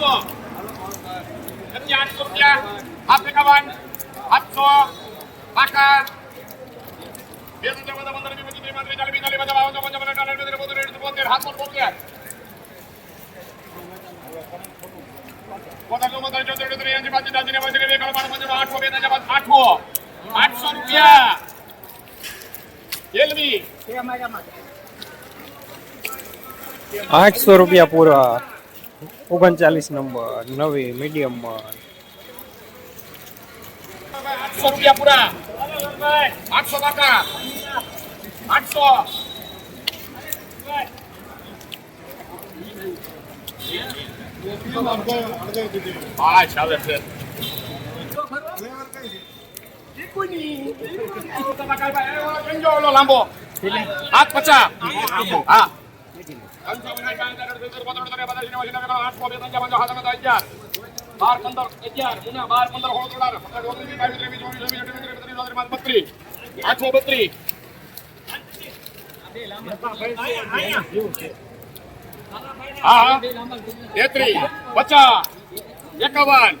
આઠસો સમજ્યા આઠસો રૂપિયા હાફ એકાવન આઠસો પાકા બે ચાર પાંચ પંદર પચીસ ત્રીસ ચાલીસ પિસ્તાલીસ પચાસ બાવન ચોપન છપ્પન અઠાવન ઓગણસિત્તેર બોતેર એંસી બોતેર સાતસો બોતેર બોતેર ચુમ્મોતેર ચોતેર અડોતેર એંસી નેવું એંસી નેવું એકાવન બાવન પંચાવન આઠસો બે પાંચ આઠસો આઠસો રૂપિયા એલવી આઠસો રૂપિયા પૂરા ઓગણચાલીસ નંબર નવી મીડિયમ આઠસો રૂપિયા પૂરા આઠસો કાકા આઠસો લાંબો હાથ પચાસ હા. બાર પંદર અગિયાર ગુના બાર પંદર અઠ્યાવીસ ત્રીસ બત્રીસ આઠસો બત્રીસ હા તેત્રીસ પચાસ એકાવન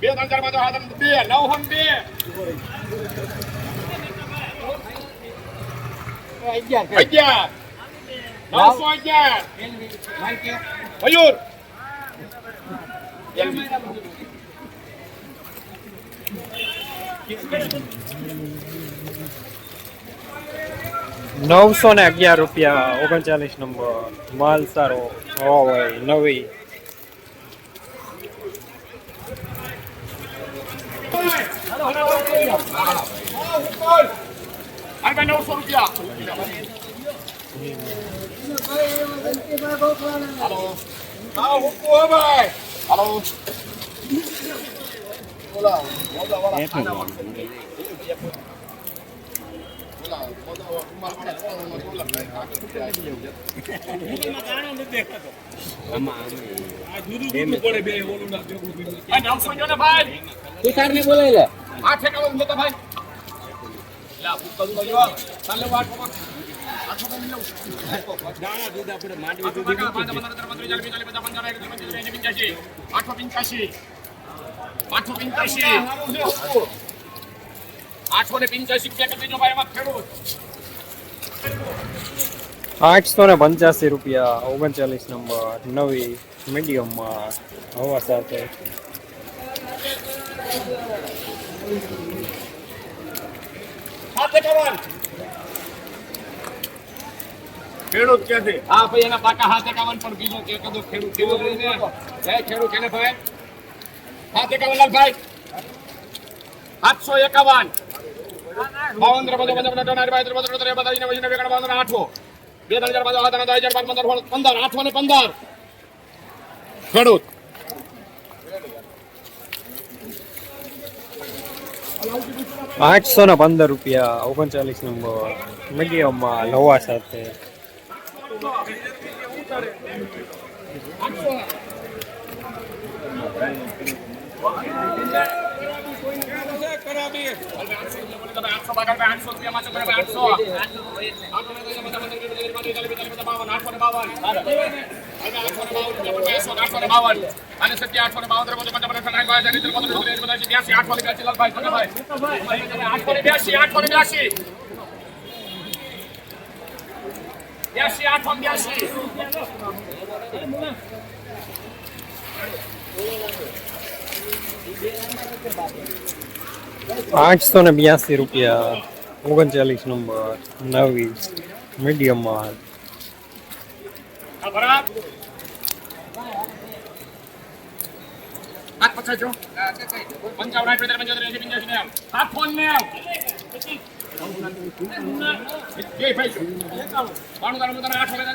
બે ત્રણ ચાર પાંચ બે નવ બે અગિયાર. નવસો અગિયાર. મયુર. નવસો ને અગિયાર રૂપિયા ઓગણચાલીસ નંબર. માલ સારો હોય નવી. અરે ભાઈ નવસો રૂપિયા હાલો હા હુકુ હો ભાઈ હાલો નવસો જો ને ભાઈ બોલાવી લે આ ઠેકાણું લેતા ભાઈ આઠસો પંચ્યાસી. પંચ્યાસી ને પંચ્યાસી રૂપિયા દેજો ભાઈ એમાં ખેડૂત. આઠસો ને પંચ્યાસી રૂપિયા ઓગણચાલીસ નંબર નવી મીડિયમ માલ હવા સાથે. ખેડૂત કે છે? હા ભાઈ એના પાકા હાથ એકાવન પણ બીજો કે કદો ખેડૂત કેવો જોઈને હે ખેડૂત કેને ભાઈ. હાથ એકાવન લાલભાઈ આઠસો એકાવન. બાવન ત્રેપન ચોપન છપ્પન અઠ્ઠાવન બાવીસ ત્રેપન ચોતેર બત્રીસ નેવું એંસી નેવું એકાવન બાવન આઠસો. બે ત્રણ ચાર પાંચ સાત આઠ નવ દસ અગિયાર બાર પંદર સોળ પંદર આઠસો ને પંદર. ખેડૂત. આઠસો ને પંદર રૂપિયા ઓગણચાલીસ નંબર મીડિયમમાં માલ હવા સાથે આઠસો. અને ને બાવન આઠસો ને બ્યાસી રૂપિયા ઓગણચાલીસ નંબર નવી મીડિયમમાં. આ ભરાત હાથ પછાડજો પંચાવન આઠ પંચોતેર પંચોતેર એંસી પંચ્યાસી નેવ સાત ફોન બાણું તારું આઠ વાગે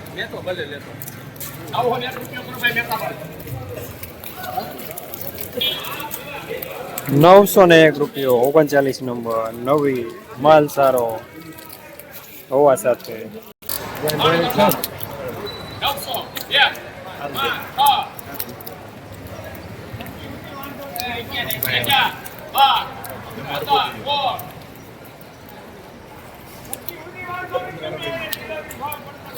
લેતો ભલે લેતો. આવો ને નવસો ને એક રૂપિયો ઓગણચાલીસ નંબર નવી માલ સારો હોવા સાથે. નવસો એક પાંચ છ અગિયાર બાર પંદર સોળ ડિલિવરી હમણાં કોઈ નથી આવે બોલો એક જ આવે છે એટલો ભાઈ બોલ રૂપિયા હા તમારા હાલો વી ના ભાઈ જો સારું હા અટકાળ નથી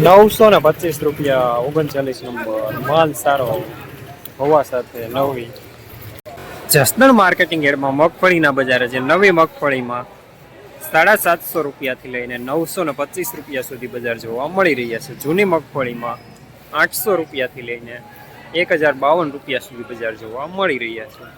નવસો ને પચીસ રૂપિયા ઓગણચાલીસ નંબર. માલ સારો, હોવા સાથે નવી. જસદણ માર્કેટિંગ એડમાં મગફળીના બજારે છે. નવી મગફળીમાં સાડા સાતસો રૂપિયાથી લઈને નવસો ને પચીસ રૂપિયા સુધી બજાર જોવા મળી રહ્યા છે. જૂની મગફળીમાં આઠસો રૂપિયાથી લઈને એક હજાર બાવન રૂપિયા સુધી બજાર જોવા મળી રહ્યા છે.